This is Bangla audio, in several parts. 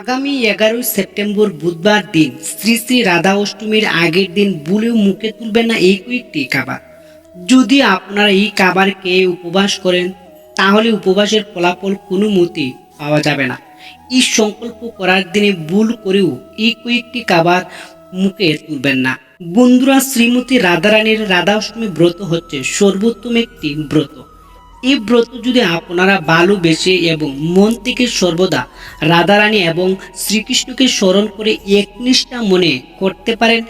আগামী এগারোই সেপ্টেম্বর বুধবার দিন শ্রী শ্রী রাধা অষ্টমীর আগের দিন বুলেও মুখে তুলবেন না এই কয়েকটি খাবার। যদি আপনারা এই খাবার খেয়ে উপবাস করেন, তাহলে উপবাসের ফলাফল কোনো মতেই পাওয়া যাবে না। এই সংকল্প করার দিনে ভুল করেও এই কয়েকটি খাবার মুখে তুলবেন না। বন্ধুরা, শ্রীমতী রাধারানীর রাধা অষ্টমী ব্রত হচ্ছে সর্বোত্তম একটি ব্রত। এই ব্রত যদি আপনারা ভালোবেসে এবং মন থেকে সর্বদা রাধারানী এবং শ্রীকৃষ্ণকে স্মরণ করে একনিষ্ঠা মনে করতে পারেন,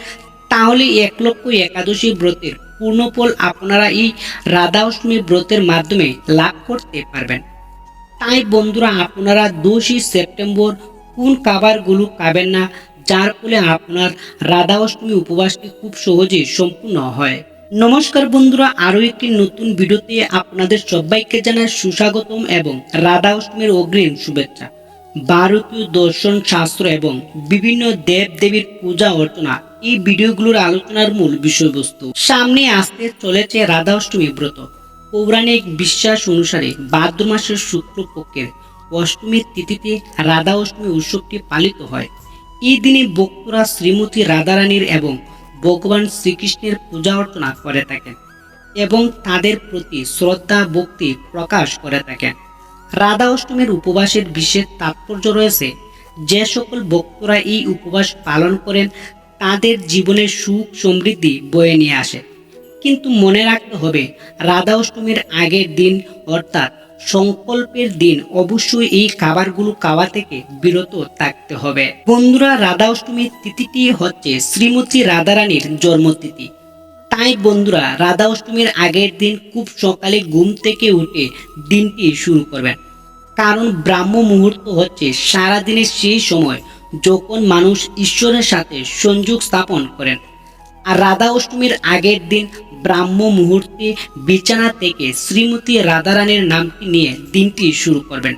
তাহলে এক লক্ষ একাদশী ব্রতের পূর্ণফল আপনারা এই রাধা অষ্টমী ব্রতের মাধ্যমে লাভ করতে পারবেন। তাই বন্ধুরা, আপনারা দোষই সেপ্টেম্বর কোন খাবারগুলো খাবেন না, যার ফলে আপনার রাধা অষ্টমী উপবাসটি খুব সহজেই সম্পূর্ণ হয়। নমস্কার বন্ধুরা, আরও একটি নতুন ভিডিওতে আপনাদের সবাইকে জানাই সুস্বাগতম এবং রাধা অষ্টমীর অগ্রিম শুভেচ্ছা। ভারতীয় দর্শন শাস্ত্র এবং বিভিন্ন দেব দেবীর পূজা অর্চনা এই ভিডিওগুলোর আলোচনার মূল বিষয়বস্তু। সামনে আসতে চলেছে রাধা অষ্টমী ব্রত। পৌরাণিক বিশ্বাস অনুসারে ভাদ্র মাসের শুক্লপক্ষের অষ্টমীর তিথিতে রাধা অষ্টমী উৎসবটি পালিত হয়। এই দিনে ভক্তরা শ্রীমতী রাধারানীর এবং ভগবান শ্রীকৃষ্ণের পূজা অর্চনা করে থাকেন এবং তাদের প্রতি শ্রদ্ধা, ভক্তি প্রকাশ করে থাকেন। রাধা অষ্টমীর উপবাসের বিশেষ তাৎপর্য রয়েছে, যে সকল ভক্তরা এই উপবাস পালন করেন তাদের জীবনে সুখ সমৃদ্ধি বয়ে নিয়ে আসে। কিন্তু মনে রাখতে হবে, রাধা অষ্টমীর আগের দিন অর্থাৎ সংকল্পের দিন অবশ্যই এই খাবারগুলো খাওয়া থেকে বিরত থাকতে হবে। বন্ধুরা, রাধা অষ্টমীর তিথিটি হচ্ছে শ্রীমতী রাধারানীর জন্মতিথি। তাই বন্ধুরা, রাধা অষ্টমীর আগের দিন খুব সকালে ঘুম থেকে উঠে দিনটি শুরু করবেন। কারণ ব্রাহ্ম মুহূর্ত হচ্ছে সারাদিনের সেই সময় যখন মানুষ ঈশ্বরের সাথে সংযোগ স্থাপন করেন। আর রাধা অষ্টমীর আগের দিন ব্রাহ্ম মুহূর্তে বিছানা থেকে শ্রীমতী রাধারানীর নামটি নিয়ে দিনটি শুরু করবেন।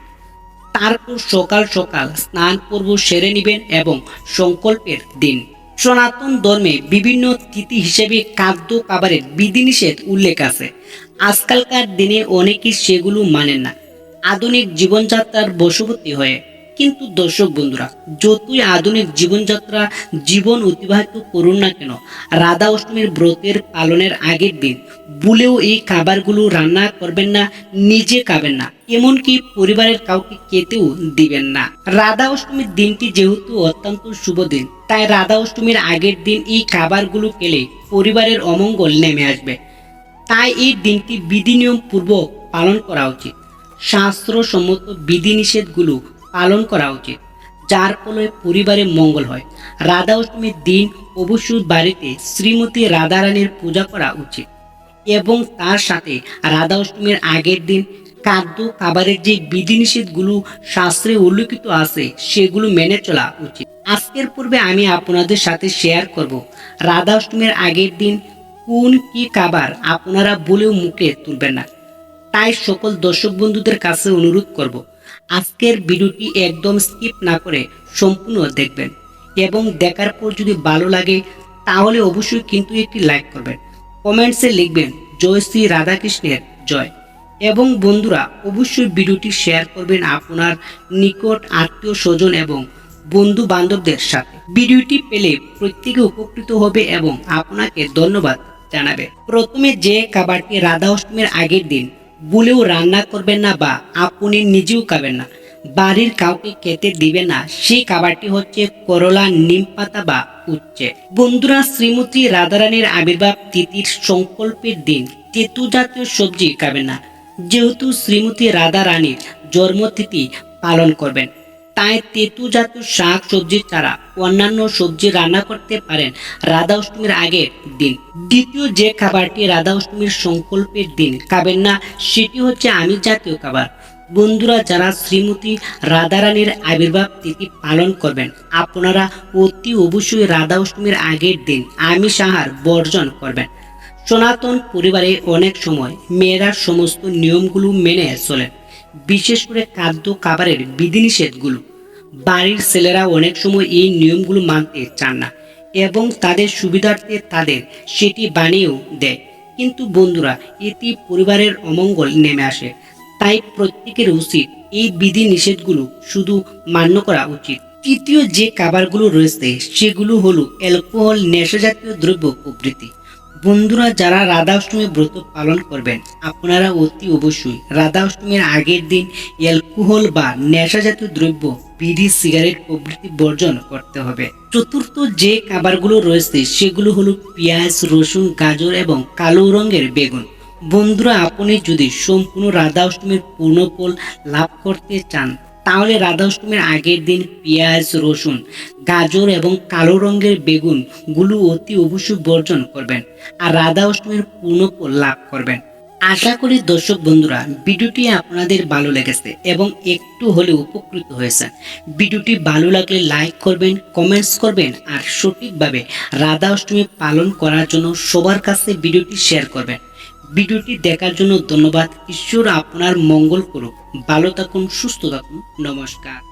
তারপর সকাল সকাল স্নান পর্ব সেরে নেবেন এবং সংকল্পের দিন। সনাতন ধর্মে বিভিন্ন তিথি হিসেবে খাদ্য খাবারের বিধিনিষেধ উল্লেখ আছে। আজকালকার দিনে অনেকেই সেগুলো মানেন না। আধুনিক জীবনযাত্রার বশবর্তী হয়ে কিন্তু দর্শক বন্ধুরা, যতই আধুনিক জীবনযাত্রা, জীবন অতিবাহিত করুন না কেন, রাধা অষ্টমীর ব্রতের পালনের আগের দিন ভুলেও এই খাবারগুলো রান্না করবেন না, নিজে খাবেন না, এমনকি পরিবারের কাউকে খেতেও দিবেন না। রাধা অষ্টমীর দিনটি যেহেতু অত্যন্ত শুভ দিন, তাই রাধা অষ্টমীর আগের দিন এই খাবারগুলো খেলে পরিবারের অমঙ্গল নেমে আসবে। তাই এই দিনটি বিধিনিয়ম পূর্বক পালন করা উচিত। শাস্ত্রসম্মত বিধিনিষেধগুলো পালন করা উচিত। যার ফলে পরিবারে মঙ্গল হয়। রাধা অষ্টমীর দিন অবশ্যই বাড়িতে শ্রীমতী রাধারানীর পূজা করা উচিত। এবং তার সাথে রাধা অষ্টমীর আগের দিন খাদ্য, খাবারের যে বিধিনিষেধগুলো শাস্ত্রে উল্লেখিত আছে, সেগুলো মেনে চলা উচিত। আজকের পূর্বে আমি আপনাদের সাথে শেয়ার করব রাধা অষ্টমীর আগের দিন কোন কি খাবার আপনারা বলেও মুখে তুলবেন না। তাই সকল দর্শক বন্ধুদের কাছে অনুরোধ করব আজকের ভিডিওটি একদম স্কিপ না করে সম্পূর্ণ দেখবেন এবং দেখার পর যদি ভালো লাগে, তাহলে অবশ্যই কিন্তু একটি লাইক করবেন। কমেন্টসে লিখবেন, জয় শ্রী রাধাকৃষ্ণের জয়। এবং বন্ধুরা, অবশ্যই ভিডিওটি শেয়ার করবেন আপনার নিকট আত্মীয় স্বজন এবং বন্ধু বান্ধবদের সাথে। ভিডিওটি পেলে প্রত্যেকে উপকৃত হবে এবং আপনাকে ধন্যবাদ জানাবে। প্রথমে যে খাবারটি রাধা অষ্টমীর আগের দিন বলেও রান্না করবেন না বা আপনি নিজেও খাবেন না। বাড়ির কাউকে খেতে দিবে না। সেই খাবারটি হচ্ছে করলা, নিম পাতা বা উচ্ছে। বন্ধুরা, শ্রীমতী রাধারানীর আবির্ভাব তিথির সংকল্পের দিন। তেতু জাতীয় সবজি খাবেন না। যেহেতু শ্রীমতী রাধারানীর জন্মতিথি পালন করবেন। তাই তেতু জাতীয় শাক সবজি ছাড়া অন্যান্য সবজি রান্না করতে পারেন রাধা অষ্টমীর আগের দিন। দ্বিতীয় যে খাবারটি রাধা অষ্টমীর সংকল্পের দিন, খাবেন না, সেটি হচ্ছে আমিষ জাতীয় খাবার। বন্ধুরা, যারা শ্রীমতী রাধারানীর আবির্ভাব তিথি পালন করবেন, আপনারা অতি অবশ্যই রাধা অষ্টমীর আগের দিন আমিষ আহার বর্জন করবেন। সনাতন পরিবারে অনেক সময় মেয়েরা সমস্ত নিয়মগুলো মেনে চলেন বিশেষ করে খাদ্য খাবারের বিধিনিষেধগুলো। বাড়ির ছেলেরা অনেক সময় এই নিয়মগুলো মানতে চান না এবং তাদের সুবিধার্থে তাদের সেটি বানিয়েও দেয়। কিন্তু বন্ধুরা, এতে পরিবারের অমঙ্গল নেমে আসে। তাই প্রত্যেকের উচিত এই বিধি নিষেধগুলো শুধু মান্য করা উচিত। তৃতীয় যে খাবারগুলো রয়েছে, সেগুলো হলো অ্যালকোহল, নেশাজাতীয় দ্রব্য প্রভৃতি। বন্ধুরা, যারা রাধা অষ্টমী ব্রত পালন করবেন, আপনারা অতি অবশ্যই রাধা অষ্টমীর আগের দিন অ্যালকোহল বা নেশাজাতীয় দ্রব্য, বিড়ি, সিগারেট প্রভৃতি বর্জন করতে হবে। চতুর্থ যে খাবারগুলো রয়েছে, সেগুলো হলো পেঁয়াজ, রসুন, গাজর এবং কালো রঙের বেগুন। বন্ধুরা, আপনি যদি সম্পূর্ণ রাধা অষ্টমীর পূর্ণফল লাভ করতে চান তাহলে রাধা অষ্টমীর আগের দিন পেঁয়াজ, রসুন, গাজর এবং কালো রঙের বেগুনগুলো অতি অবশ্যই বর্জন করবেন আর রাধা অষ্টমীর পূর্ণফল লাভ করবেন। আশা করি দর্শক বন্ধুরা, ভিডিওটি আপনাদের ভালো লেগেছে এবং একটু হলে উপকৃত হয়েছেন ভিডিওটি ভালো লাগলে লাইক করবেন, কমেন্টস করবেন আর সঠিকভাবে রাধা অষ্টমী পালন করার জন্য সবার কাছে ভিডিওটি শেয়ার করবেন। ভিডিওটি দেখার জন্য ধন্যবাদ। ঈশ্বর আপনার মঙ্গল করুক। ভালো থাকুন সুস্থ থাকুন। নমস্কার।